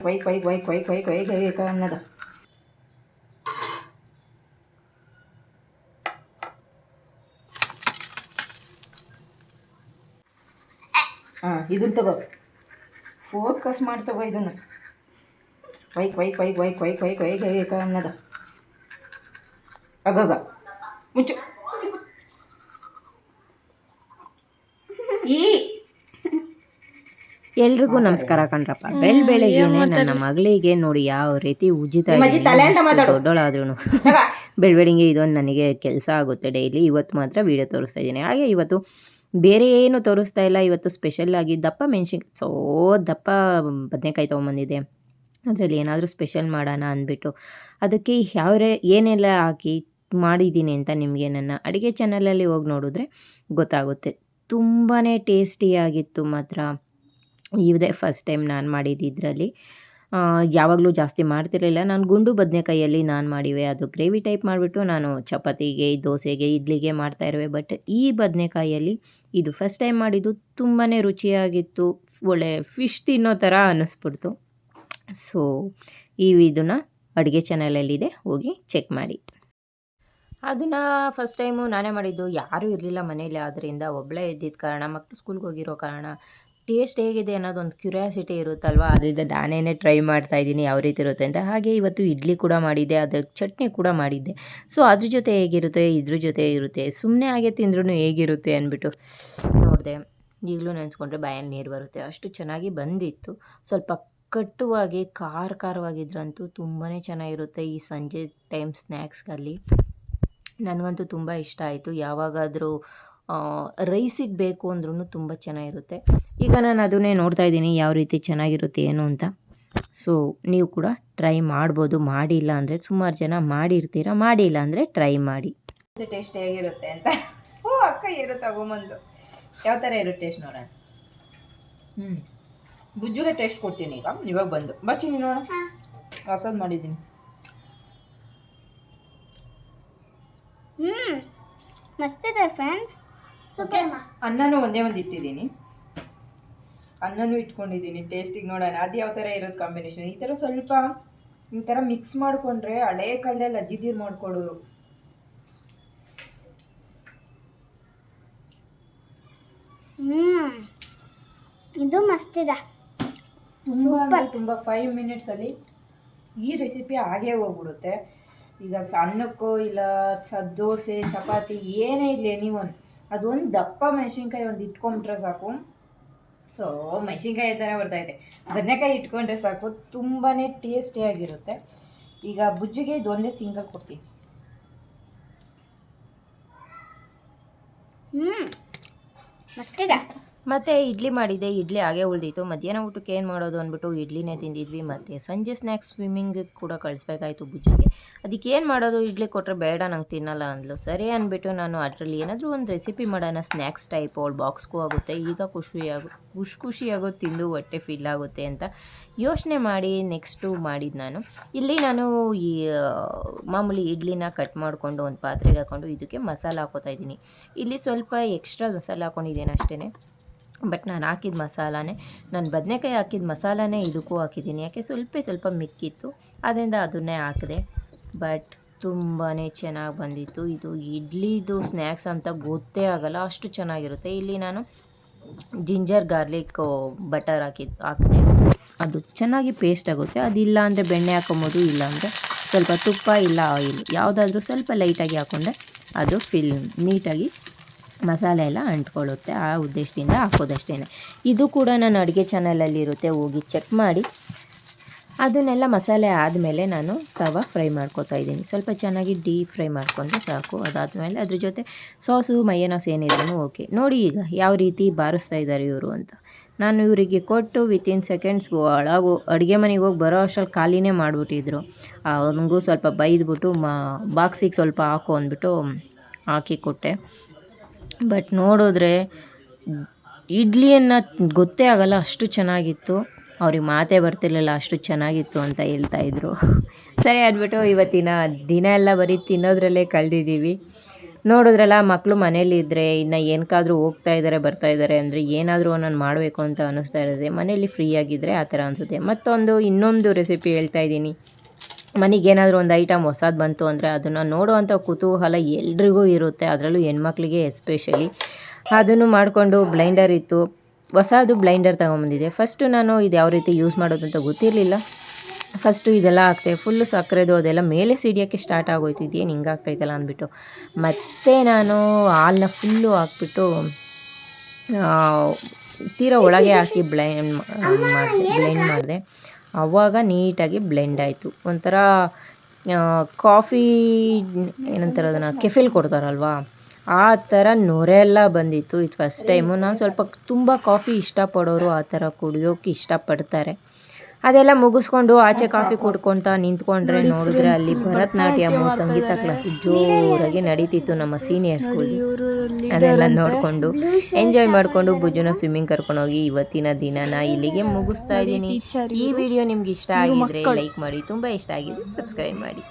ಕೊಯ್ ಕೊಯ್ ಕೊಯ್ ಕೊಯ್ ಕೊಯ್ ಕೊಯ್ ಕೊಯ್ ಕೊಯ್ ಅನ್ನೋದು ಹಾಂ ಇದನ್ನ ತಗೋ. ಫೋಕಸ್ ಮಾಡ್ತವ ಇದನ್ನ. ಕೊಯ್ ಕೊಯ್ ಕೊಯ್ ಕೊಯ್ ಕೊಯ್ ಕೊಯ್ ಕೊಯ್ ಕೊಯ್ ಕೊಯ್ ಅನ್ನೋದು ಅಗಗ. ಮುಚ್ಚು. ಈ ಎಲ್ರಿಗೂ ನಮಸ್ಕಾರ ಕಣ್ರಪ್ಪ. ಬೆಳ್ ಬೆಳಗ್ಗೆನೆ ನನ್ನ ಮಗಳಿಗೆ ನೋಡಿ ಯಾವ ರೀತಿ ಉಜಿತ ದೊಡ್ಡೋಳಾದ್ರು ಬೆಳ್ ಬೆಳಿಗ್ಗೆ ಇದೊಂದು ನನಗೆ ಕೆಲಸ ಆಗುತ್ತೆ ಡೈಲಿ. ಇವತ್ತು ಮಾತ್ರ ವಿಡಿಯೋ ತೋರಿಸ್ತಾ ಇದ್ದೀನಿ. ಹಾಗೆ ಇವತ್ತು ಬೇರೆ ಏನು ತೋರಿಸ್ತಾ ಇಲ್ಲ. ಇವತ್ತು ಸ್ಪೆಷಲ್ ಆಗಿ ದಪ್ಪ ಮೆಣಸಿನ್ ಸೋ ದಪ್ಪ ಬದನೆಕಾಯಿ ತೊಗೊಂಬಂದಿದೆ ಅದರಲ್ಲಿ ಏನಾದರೂ ಸ್ಪೆಷಲ್ ಮಾಡೋಣ ಅಂದ್ಬಿಟ್ಟು. ಅದಕ್ಕೆ ಯಾವ ಏನೆಲ್ಲ ಹಾಕಿ ಮಾಡಿದ್ದೀನಿ ಅಂತ ನಿಮಗೆ ನನ್ನ ಅಡುಗೆ ಚಾನಲಲ್ಲಿ ಹೋಗಿ ನೋಡಿದ್ರೆ ಗೊತ್ತಾಗುತ್ತೆ. ತುಂಬಾ ಟೇಸ್ಟಿಯಾಗಿತ್ತು ಮಾತ್ರ. ಇದೇ ಫಸ್ಟ್ ಟೈಮ್ ನಾನು ಮಾಡಿದ್ದು ಇದರಲ್ಲಿ. ಯಾವಾಗಲೂ ಜಾಸ್ತಿ ಮಾಡ್ತಿರಲಿಲ್ಲ. ನಾನು ಗುಂಡು ಬದನೆಕಾಯಲ್ಲಿ ನಾನು ಮಾಡಿವೆ. ಅದು ಗ್ರೇವಿ ಟೈಪ್ ಮಾಡಿಬಿಟ್ಟು ನಾನು ಚಪಾತಿಗೆ, ದೋಸೆಗೆ, ಇಡ್ಲಿಗೆ ಮಾಡ್ತಾ ಇರುವೆ. ಬಟ್ ಈ ಬದನೆಕಾಯಲ್ಲಿ ಇದು ಫಸ್ಟ್ ಟೈಮ್ ಮಾಡಿದ್ದು ತುಂಬಾ ರುಚಿಯಾಗಿತ್ತು. ಒಳ್ಳೆ ಫಿಶ್ ತಿನ್ನೋ ಥರ ಅನ್ನಿಸ್ಬಿಡ್ತು ಸೊ ಈ ಇದನ್ನು ಅಡುಗೆ ಚಾನಲಲ್ಲಿದೆ ಹೋಗಿ ಚೆಕ್ ಮಾಡಿ. ಅದನ್ನು ಫಸ್ಟ್ ಟೈಮು ನಾನೇ ಮಾಡಿದ್ದು. ಯಾರೂ ಇರಲಿಲ್ಲ ಮನೇಲಿ. ಆದ್ದರಿಂದ ಒಬ್ಬಳೇ ಇದ್ದಿದ್ದ ಕಾರಣ ಮಕ್ಕಳು ಸ್ಕೂಲ್ಗೆ ಹೋಗಿರೋ ಕಾರಣ ಟೇಸ್ಟ್ ಹೇಗಿದೆ ಅನ್ನೋದೊಂದು ಕ್ಯೂರಿಯಾಸಿಟಿ ಇರುತ್ತಲ್ವ? ಅದರಿಂದ ನಾನೇ ಟ್ರೈ ಮಾಡ್ತಾ ಇದ್ದೀನಿ, ಯಾವ ರೀತಿ ಇರುತ್ತೆ ಅಂತ. ಹಾಗೆ ಇವತ್ತು ಇಡ್ಲಿ ಕೂಡ ಮಾಡಿದ್ದೆ ಅದಕ್ಕೆ ಚಟ್ನಿ ಕೂಡ ಮಾಡಿದ್ದೆ. ಸೊ, ಅದ್ರ ಜೊತೆ ಹೇಗಿರುತ್ತೆ? ಇದ್ರ ಜೊತೆ ಇರುತ್ತೆ. ಸುಮ್ಮನೆ ಹಾಗೆ ತಿಂದ್ರೂ ಹೇಗಿರುತ್ತೆ ಅಂದ್ಬಿಟ್ಟು ನೋಡಿದೆ. ಈಗಲೂ ನೆನೆಸ್ಕೊಂಡ್ರೆ ಬಾಯಲ್ಲಿ ನೀರು ಬರುತ್ತೆ. ಅಷ್ಟು ಚೆನ್ನಾಗಿ ಬಂದಿತ್ತು. ಸ್ವಲ್ಪ ಕಟ್ಟುವಾಗಿ, ಖಾರ ಖಾರವಾಗಿದ್ರಂತೂ ತುಂಬಾ ಚೆನ್ನಾಗಿರುತ್ತೆ ಈ ಸಂಜೆ ಟೈಮ್ ಸ್ನ್ಯಾಕ್ಸ್ಗಲ್ಲಿ ನನಗಂತೂ ತುಂಬ ಇಷ್ಟ ಆಯಿತು. ಯಾವಾಗಾದರೂ ರೈಸಿಗೆ ಬೇಕು ಅಂದ್ರೂ ತುಂಬ ಚೆನ್ನಾಗಿರುತ್ತೆ. ಈಗ ನಾನು ಅದನ್ನೇ ನೋಡ್ತಾ ಇದ್ದೀನಿ ಯಾವ ರೀತಿ ಚೆನ್ನಾಗಿರುತ್ತೆ ಏನು ಅಂತ. ಸೊ ನೀವು ಕೂಡ ಟ್ರೈ ಮಾಡ್ಬೋದು ಮಾಡಿಲ್ಲ ಅಂದರೆ ಸುಮಾರು ಜನ ಮಾಡಿರ್ತೀರ ಮಾಡಿಲ್ಲ ಅಂದರೆ ಟ್ರೈ ಮಾಡಿ. ಟೇಸ್ಟ್ ಹೇಗಿರುತ್ತೆ ಅಂತ. ಓ ಅಕ್ಕ ಇರು ತಗೊಂಬಂದು. ಯಾವ ಥರ ಇರುತ್ತೆ ಟೇಸ್ಟ್ ನೋಡೋಣ. ಹ್ಞೂ ಗುಜ್ಜುಗೆ ಟೇಸ್ಟ್ ಕೊಡ್ತೀನಿ ಈಗ ಇವಾಗ ಬಂದು. ಬರ್ತೀನಿ ನೋಡೋಣ. ಹೊಸದು ಮಾಡಿದ್ದೀನಿ. ಹ್ಞೂ ಮಸ್ತಿದೆ ಫ್ರೆಂಡ್ಸ್ ಅನ್ನನೂ ಒಂದೇ ಒಂದು ಇಟ್ಟಿದ್ದೀನಿ. ಅನ್ನನೂ ಇಟ್ಕೊಂಡಿದ್ದೀನಿ. ಟೇಸ್ಟಿಗೆ ನೋಡೋಣ. ಅದು ಯಾವ ಥರ ಇರೋದು ಕಾಂಬಿನೇಷನ್ ಈ ಥರ ಸ್ವಲ್ಪ ಈ ಥರ ಮಿಕ್ಸ್ ಮಾಡಿಕೊಂಡ್ರೆ ಹಳೆ ಕಾಲದಲ್ಲಿ ಅಜ್ಜಿದೀರು ಮಾಡ್ಕೊಡೋರು. ಹ್ಮ್. ಇದು ಇದೆ. ತುಂಬ ತುಂಬ ಫೈವ್ ಮಿನಿಟ್ಸಲ್ಲಿ ಈ ರೆಸಿಪಿ ಹಾಗೇ ಹೋಗ್ಬಿಡುತ್ತೆ. ಈಗ ಅನ್ನಕ್ಕೋ ಇಲ್ಲ ದೋಸೆ ಚಪಾತಿ ಏನೇ ಇರಲಿ ಎನಿ ಒನ್ ಅದೊಂದು ದಪ್ಪ ಮೆಣಸಿನ್ಕಾಯಿ ಒಂದು ಇಟ್ಕೊಂಡ್ರೆ ಸಾಕು. ಸೊ ಮೆಣಸಿನ್ಕಾಯಿ ಥರ ಇದೆ ಬದನೆಕಾಯಿ ಇಟ್ಕೊಂಡ್ರೆ ಸಾಕು ತುಂಬಾ ಟೇಸ್ಟಿಯಾಗಿರುತ್ತೆ ಈಗ ಬುಜ್ಜಿಗೆ ಇದೊಂದೇ ಸಿಂಗಲ್ ಕೊಡ್ತೀನಿ. ಹ್ಞೂ ಮಸ್ತಿದೆ. ಮತ್ತು ಇಡ್ಲಿ ಮಾಡಿದ್ದೆ ಇಡ್ಲಿ ಹಾಗೆ ಉಳಿದಿತ್ತು. ಮಧ್ಯಾಹ್ನ ಊಟಕ್ಕೆ ಏನು ಮಾಡೋದು ಅಂದ್ಬಿಟ್ಟು ಇಡ್ಲಿನೇ ತಿಂದಿದ್ವಿ. ಮತ್ತು ಸಂಜೆ ಸ್ನ್ಯಾಕ್ಸ್ ಸ್ವಿಮ್ಮಿಂಗ್ ಕೂಡ ಕಳಿಸ್ಬೇಕಾಯ್ತು ಬುಜ್ಜಿಗೆ. ಅದಕ್ಕೆ ಏನು ಮಾಡೋದು? ಇಡ್ಲಿ ಕೊಟ್ಟರೆ ಬೇಡ, ನಂಗೆ ತಿನ್ನಲ್ಲ ಅಂದ್ಲು. ಸರಿ ಅಂದ್ಬಿಟ್ಟು ನಾನು ಅದರಲ್ಲಿ ಏನಾದರೂ ಒಂದು ರೆಸಿಪಿ ಮಾಡೋಣ. ಸ್ನ್ಯಾಕ್ಸ್ ಟೈಪ್ ಅವಳು ಬಾಕ್ಸ್ಗೂ ಆಗುತ್ತೆ. ಈಗ ಖುಷಿಯಾಗು ಖುಷಿ ಖುಷಿಯಾಗೋ ತಿಂದು ಹೊಟ್ಟೆ ಫಿಲ್ ಆಗುತ್ತೆ ಅಂತ ಯೋಚನೆ ಮಾಡಿ ನೆಕ್ಸ್ಟು ಮಾಡಿದ್ದು ನಾನು. ಇಲ್ಲಿ ನಾನು ಈ ಮಾಮೂಲಿ ಇಡ್ಲಿನ ಕಟ್ ಮಾಡಿಕೊಂಡು ಒಂದು ಪಾತ್ರೆಗೆ ಹಾಕ್ಕೊಂಡು ಇದಕ್ಕೆ ಮಸಾಲ ಹಾಕೋತಾ ಇದ್ದೀನಿ. ಇಲ್ಲಿ ಸ್ವಲ್ಪ ಎಕ್ಸ್ಟ್ರಾ ಮಸಾಲ ಹಾಕ್ಕೊಂಡಿದ್ದೇನೆ ಅಷ್ಟೇ ಬಟ್ ನಾನು ಹಾಕಿದ ಮಸಾಲಾನೇ, ನಾನು ಬದನೆಕಾಯಿ ಹಾಕಿದ ಮಸಾಲಾನೇ ಇದಕ್ಕೂ ಹಾಕಿದ್ದೀನಿ. ಯಾಕೆ ಸ್ವಲ್ಪ ಸ್ವಲ್ಪ ಮಿಕ್ಕಿತ್ತು, ಅದರಿಂದ ಅದನ್ನೇ ಹಾಕಿದೆ. ಬಟ್ ತುಂಬಾ ಚೆನ್ನಾಗಿ ಬಂದಿತ್ತು. ಇದು ಇಡ್ಲಿದು ಸ್ನ್ಯಾಕ್ಸ್ ಅಂತ ಗೊತ್ತೇ ಆಗಲ್ಲ, ಅಷ್ಟು ಚೆನ್ನಾಗಿರುತ್ತೆ. ಇಲ್ಲಿ ನಾನು ಜಿಂಜರ್ ಗಾರ್ಲಿಕ್ ಬಟರ್ ಹಾಕಿ, ಹಾಕಿದೆ. ಅದು ಚೆನ್ನಾಗಿ ಪೇಸ್ಟ್ ಆಗುತ್ತೆ. ಅದಿಲ್ಲ ಅಂದರೆ ಬೆಣ್ಣೆ ಹಾಕೊಬೋದು, ಇಲ್ಲ ಅಂದರೆ ಸ್ವಲ್ಪ ತುಪ್ಪ, ಇಲ್ಲ ಆಯಿಲ್ ಯಾವುದಾದ್ರೂ ಸ್ವಲ್ಪ ಲೈಟಾಗಿ ಹಾಕ್ಕೊಂಡೆ ಅದು ಫಿಲ್ ನೀಟಾಗಿ ಮಸಾಲೆ ಎಲ್ಲ ಅಂಟ್ಕೊಳ್ಳುತ್ತೆ ಆ ಉದ್ದೇಶದಿಂದ ಹಾಕೋದಷ್ಟೇ ಇದು ಕೂಡ ನಾನು ಅಡುಗೆ ಚಾನಲಲ್ಲಿರುತ್ತೆ ಹೋಗಿ ಚೆಕ್ ಮಾಡಿ. ಅದನ್ನೆಲ್ಲ ಮಸಾಲೆ ಆದಮೇಲೆ ನಾನು ತವ ಫ್ರೈ ಮಾಡ್ಕೊತಾ ಇದ್ದೀನಿ. ಸ್ವಲ್ಪ ಚೆನ್ನಾಗಿ ಡೀಪ್ ಫ್ರೈ ಮಾಡ್ಕೊಂಡ್ರೆ ಸಾಕು. ಅದಾದಮೇಲೆ ಅದ್ರ ಜೊತೆ ಸಾಸು ಮಯನಸ್ ಏನಿದ್ರು ಓಕೆ ನೋಡಿ ಈಗ ಯಾವ ರೀತಿ ಬಾರಿಸ್ತಾ ಇದ್ದಾರೆ ಇವರು ಅಂತ. ನಾನು ಇವರಿಗೆ ಕೊಟ್ಟು ವಿತಿನ್ ಸೆಕೆಂಡ್ಸ್ ಒಳಗು ಅಡುಗೆ ಮನೆಗೆ ಹೋಗಿ ಬರೋ ಅಷ್ಟರಲ್ಲಿ ಖಾಲಿನೇ ಮಾಡಿಬಿಟ್ಟಿದ್ರು. ಅವನಿಗೂ ಸ್ವಲ್ಪ ಬೈದ್ಬಿಟ್ಟು, ಮಾ ಬಾಕ್ಸಿಗೆ ಸ್ವಲ್ಪ ಹಾಕು ಅಂದ್ಬಿಟ್ಟು, ಹಾಕಿ ಕೊಟ್ಟೆ. ಬಟ್ ನೋಡಿದ್ರೆ, ಇಡ್ಲಿಯನ್ನು ಗೊತ್ತೇ ಆಗಲ್ಲ ಅಷ್ಟು ಚೆನ್ನಾಗಿತ್ತು. ಅವ್ರಿಗೆ ಮಾತೇ ಬರ್ತಿರಲಿಲ್ಲ ಅಷ್ಟು ಚೆನ್ನಾಗಿತ್ತು ಅಂತ ಹೇಳ್ತಾ ಇದ್ರು. ಸರಿ ಅಂದ್ಬಿಟ್ಟು ಇವತ್ತಿನ ದಿನ ಎಲ್ಲ ಬರೀ ತಿನ್ನೋದ್ರಲ್ಲೇ ಕಳೆದಿದ್ದೀವಿ ನೋಡಿದ್ರಲ್ಲ ಮಕ್ಕಳು ಮನೇಲಿದ್ದರೆ ಇನ್ನು ಏನಕ್ಕಾದ್ರೂ ಹೋಗ್ತಾ ಇದ್ದಾರೆ ಬರ್ತಾ ಇದ್ದಾರೆ ಅಂದರೆ ಏನಾದರೂ ನಾನು ಮಾಡಬೇಕು ಅಂತ ಅನ್ನಿಸ್ತಾ ಇರುತ್ತೆ. ಮನೇಲಿ ಫ್ರೀ ಆಗಿದ್ದರೆ ಆ ಥರ ಅನಿಸುತ್ತೆ. ಮತ್ತೊಂದು ಇನ್ನೊಂದು ರೆಸಿಪಿ ಹೇಳ್ತಾ ಇದ್ದೀನಿ. ಮನೆಗೇನಾದರೂ ಒಂದು ಐಟಮ್ ಹೊಸದು ಬಂತು ಅಂದರೆ ಅದನ್ನು ನೋಡುವಂಥ ಕುತೂಹಲ ಎಲ್ರಿಗೂ ಇರುತ್ತೆ. ಅದರಲ್ಲೂ ಹೆಣ್ಮಕ್ಳಿಗೆ ಎಸ್ಪೆಷಲಿ ಅದನ್ನು ಮಾಡಿಕೊಂಡು ಬ್ಲೈಂಡರ್ ಇತ್ತು. ಹೊಸದು ಬ್ಲೈಂಡರ್ ತೊಗೊಂಬಂದಿದೆ ಫಸ್ಟು ನಾನು ಇದು ಯಾವ ರೀತಿ ಯೂಸ್ ಮಾಡೋದು ಅಂತ ಗೊತ್ತಿರಲಿಲ್ಲ. ಫಸ್ಟು ಇದೆಲ್ಲ ಹಾಕ್ತೆ ಫುಲ್ಲು ಸಕ್ಕರೆದು ಅದೆಲ್ಲ ಮೇಲೆ ಸಿಡಿಯೋಕ್ಕೆ ಸ್ಟಾರ್ಟ್ ಆಗೋಯ್ತು. ಇದೇನು ಹಿಂಗೆ ಆಗ್ತೈತಲ್ಲ ಅಂದ್ಬಿಟ್ಟು. ಮತ್ತೆ ನಾನು ಹಾಲನ್ನ ಫುಲ್ಲು ಹಾಕ್ಬಿಟ್ಟು ತೀರಾ ಒಳಗೆ ಹಾಕಿ ಬ್ಲೈಂಡ್ ಬ್ಲೆಂಡ್ ಮಾಡಿದೆ. ಆವಾಗ ನೀಟಾಗಿ ಬ್ಲೆಂಡ್ ಆಯಿತು. ಒಂಥರ ಕಾಫಿ ಏನಂತಾರೆ ಅದನ್ನು ಕೆಫೆಲ್ ಕೊಡ್ತಾರಲ್ವಾ? ಆ ಥರ ನೊರೆ ಎಲ್ಲ ಬಂದಿತ್ತು. ಇದು ಫಸ್ಟ್ ಟೈಮು ನಾನು ಸ್ವಲ್ಪ ತುಂಬ ಕಾಫಿ ಇಷ್ಟಪಡೋರು ಆ ಥರ ಕುಡಿಯೋಕ್ಕೆ ಇಷ್ಟಪಡ್ತಾರೆ. ಅದೆಲ್ಲ ಮುಗಿಸ್ಕೊಂಡು ಆಚೆ ಕಾಫಿ ಕುಡ್ಕೊಂತ ನಿಂತ್ಕೊಂಡ್ರೆ ನೋಡಿದ್ರೆ ಅಲ್ಲಿ ಭರತನಾಟ್ಯಮ್ ಸಂಗೀತ ಕ್ಲಾಸ್ ಜೋರಾಗಿ ನಡೀತಿತ್ತು ನಮ್ಮ ಸೀನಿಯರ್ಸ್ ಅದೆಲ್ಲ ನೋಡಿಕೊಂಡು ಎಂಜಾಯ್ ಮಾಡಿಕೊಂಡು ಭುಜನ ಸ್ವಿಮ್ಮಿಂಗ್ ಕರ್ಕೊಂಡೋಗಿ ಇವತ್ತಿನ ದಿನನ ಇಲ್ಲಿಗೆ ಮುಗಿಸ್ತಾ ಇದ್ದೀನಿ. ಈ ವಿಡಿಯೋ ನಿಮ್ಗೆ ಇಷ್ಟ ಆಗಿದ್ರೆ ಲೈಕ್ ಮಾಡಿ ತುಂಬ ಇಷ್ಟ ಆಗಿದೆ ಸಬ್ಸ್ಕ್ರೈಬ್ ಮಾಡಿ.